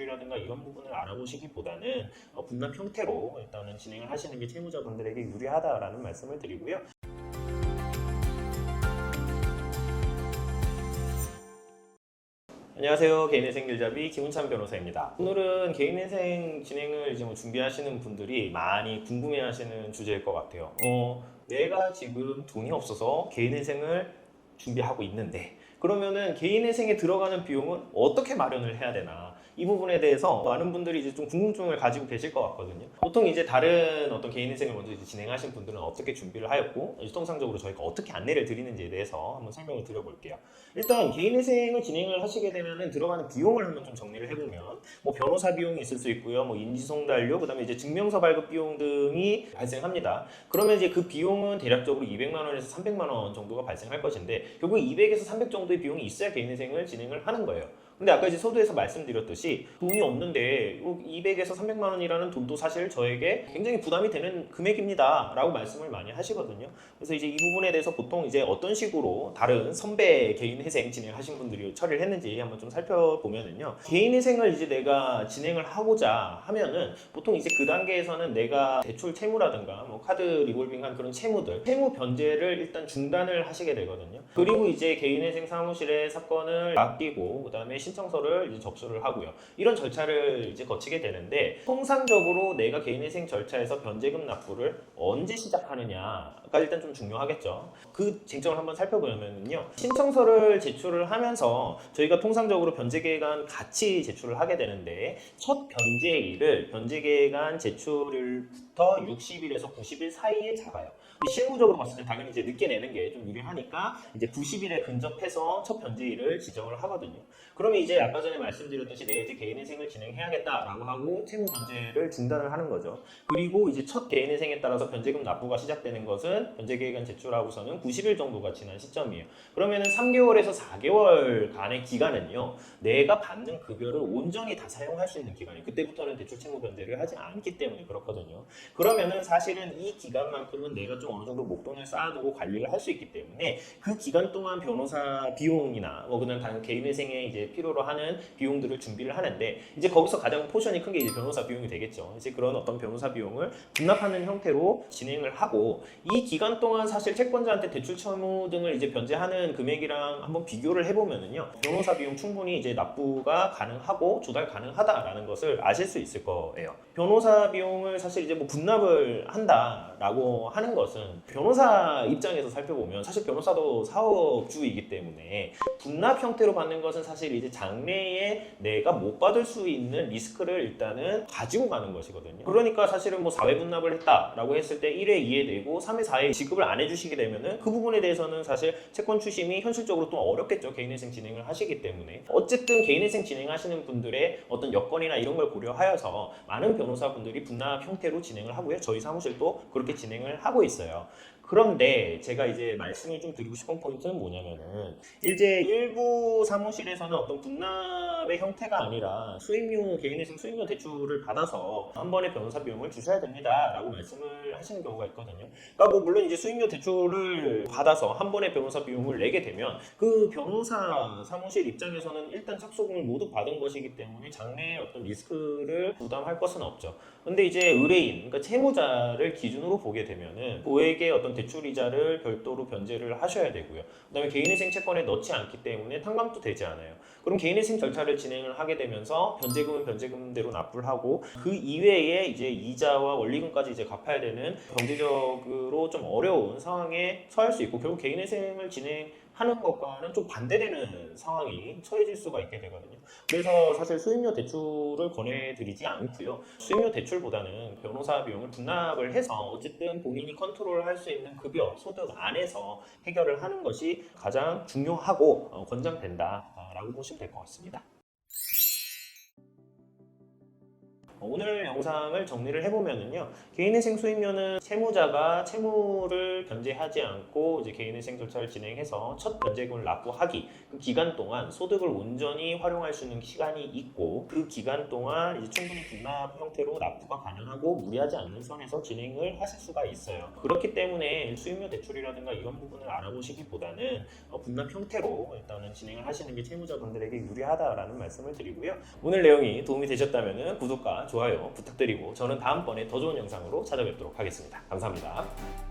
대출이라든가 이런 부분을 알아보시기보다는 어, 분납 형태로 일단은 진행을 하시는 게 채무자분들에게 유리하다라는 말씀을 드리고요. 안녕하세요. 개인회생 길잡이 김은찬 변호사입니다. 오늘은 개인회생 진행을 이제 뭐 준비하시는 분들이 많이 궁금해하시는 주제일 것 같아요. 어, 내가 지금 돈이 없어서 개인회생을 준비하고 있는데 그러면은 개인회생에 들어가는 비용은 어떻게 마련을 해야 되나? 이 부분에 대해서 많은 분들이 이제 좀 궁금증을 가지고 계실 것 같거든요. 보통 이제 다른 어떤 개인회생을 먼저 이제 진행하신 분들은 어떻게 준비를 하였고 통상적으로 저희가 어떻게 안내를 드리는지에 대해서 한번 설명을 드려볼게요. 일단 개인회생을 진행을 하시게 되면은 들어가는 비용을 한번 좀 정리를 해보면 뭐 변호사 비용이 있을 수 있고요, 뭐 인지송달료, 그다음에 이제 증명서 발급 비용 등이 발생합니다. 그러면 이제 그 비용은 대략적으로 200만 원에서 300만 원 정도가 발생할 것인데 결국 200에서 300 정도 의 비용이 있어야 개인회생을 진행을 하는 거예요. 근데 아까 이제 서두에서 말씀드렸듯이 돈이 없는데 200에서 300만 원이라는 돈도 사실 저에게 굉장히 부담이 되는 금액입니다. 라고 말씀을 많이 하시거든요. 그래서 이제 이 부분에 대해서 보통 이제 어떤 식으로 다른 선배 개인 회생 진행하신 분들이 처리를 했는지 한번 좀 살펴보면은요. 개인 회생을 이제 내가 진행을 하고자 하면은 보통 이제 그 단계에서는 내가 대출 채무라든가 뭐 카드 리볼빙한 그런 채무들, 채무 변제를 일단 중단을 하시게 되거든요. 그리고 이제 개인 회생 사무실에 사건을 맡기고 그다음에 신 청서를 이제 접수를 하고요. 이런 절차를 이제 거치게 되는데 통상적으로 내가 개인회생 절차에서 변제금 납부를 언제 시작하느냐가 일단 좀 중요하겠죠. 그 쟁점을 한번 살펴보면요. 신청서를 제출을 하면서 저희가 통상적으로 변제계획안 같이 제출을 하게 되는데 첫 변제일을 변제계획안 제출일부터 60일에서 90일 사이에 잡아요. 실무적으로 봤을 때 당연히 이제 늦게 내는 게 좀 유리하니까 이제 90일에 근접해서 첫 변제일을 지정을 하거든요. 그러면 이제 아까 전에 말씀드렸듯이 내가 이제 개인회생을 진행해야겠다라고 하고 채무 변제를 중단을 하는 거죠. 그리고 이제 첫 개인회생에 따라서 변제금 납부가 시작되는 것은 변제계획안 제출하고서는 90일 정도가 지난 시점이에요. 그러면은 3개월에서 4개월 간의 기간은요, 내가 받는 급여를 온전히 다 사용할 수 있는 기간이에요. 그때부터는 대출 채무 변제를 하지 않기 때문에 그렇거든요. 그러면은 사실은 이 기간만큼은 내가 좀 어느 정도 목돈을 쌓아두고 관리를 할 수 있기 때문에 그 기간 동안 변호사 비용이나 뭐 그냥 다른 개인회생에 이제 필요 로 하는 비용들을 준비를 하는데 이제 거기서 가장 포션이 큰 게 이제 변호사 비용이 되겠죠. 이제 그런 어떤 변호사 비용을 분납하는 형태로 진행을 하고 이 기간 동안 사실 채권자한테 대출 채무 등을 이제 변제하는 금액이랑 한번 비교를 해보면은요 변호사 비용 충분히 이제 납부가 가능하고 조달 가능하다라는 것을 아실 수 있을 거예요. 변호사 비용을 사실 이제 뭐 분납을 한다라고 하는 것은 변호사 입장에서 살펴보면 사실 변호사도 사업주이기 때문에 분납 형태로 받는 것은 사실 이제 장래에 내가 못 받을 수 있는 리스크를 일단은 가지고 가는 것이거든요. 그러니까 사실은 뭐 4회 분납을 했다라고 했을 때 1회 2회 내고 3회 4회 지급을 안 해주시게 되면은 그 부분에 대해서는 사실 채권 추심이 현실적으로 좀 어렵겠죠. 개인회생 진행을 하시기 때문에 어쨌든 개인회생 진행하시는 분들의 어떤 여건이나 이런 걸 고려하여서 많은 변호사분들이 분납 형태로 진행을 하고요. 저희 사무실도 그렇게 진행을 하고 있어요. 그런데 제가 이제 말씀을 좀 드리고 싶은 포인트는 뭐냐면은 이제 일부 사무실에서는 어떤 분 납의 형태가 아니라 수익료 개인회생 수익료 대출을 받아서 한 번에 변호사 비용을 주셔야 됩니다라고 말씀을 하시는 경우가 있거든요. 그러니까 뭐 물론 이제 수익료 대출을 받아서 한 번에 변호사 비용을 내게 되면 그 변호사 사무실 입장에서는 일단 착수금을 모두 받은 것이기 때문에 장래의 어떤 리스크를 부담할 것은 없죠. 근데 이제 의뢰인, 그러니까 채무자를 기준으로 보게 되면은 고액의 어떤 대출 이자를 별도로 변제를 하셔야 되고요. 그다음에 개인회생 채권에 넣지 않기 때문에 탕감도 되지 않아요. 그럼 개인회생 절차를 진행을 하게 되면서 변제금은 변제금대로 납부를 하고 그 이외에 이제 이자와 원리금까지 이제 갚아야 되는 경제적으로 좀 어려운 상황에 처할 수 있고 결국 개인회생을 진행 하는 것과는 좀 반대되는 상황이 처해질 수가 있게 되거든요. 그래서 사실 수익료 대출을 권해드리지 않고요. 수익료 대출보다는 변호사 비용을 분납을 해서 어쨌든 본인이 컨트롤할 수 있는 급여, 소득 안에서 해결을 하는 것이 가장 중요하고 어, 권장된다라고 보시면 될 것 같습니다. 오늘 영상을 정리를 해보면은요 개인회생 수익료는 채무자가 채무를 변제하지 않고 이제 개인회생 절차를 진행해서 첫 변제금을 납부하기 그 기간 동안 소득을 온전히 활용할 수 있는 시간이 있고 그 기간 동안 이제 충분히 분납 형태로 납부가 가능하고 무리하지 않는 선에서 진행을 하실 수가 있어요. 그렇기 때문에 수익료 대출이라든가 이런 부분을 알아보시기보다는 어, 분납 형태로 일단은 진행을 하시는 게 채무자분들에게 유리하다라는 말씀을 드리고요. 오늘 내용이 도움이 되셨다면 구독과 좋아요 부탁드리고 저는 다음번에 더 좋은 영상으로 찾아뵙도록 하겠습니다. 감사합니다.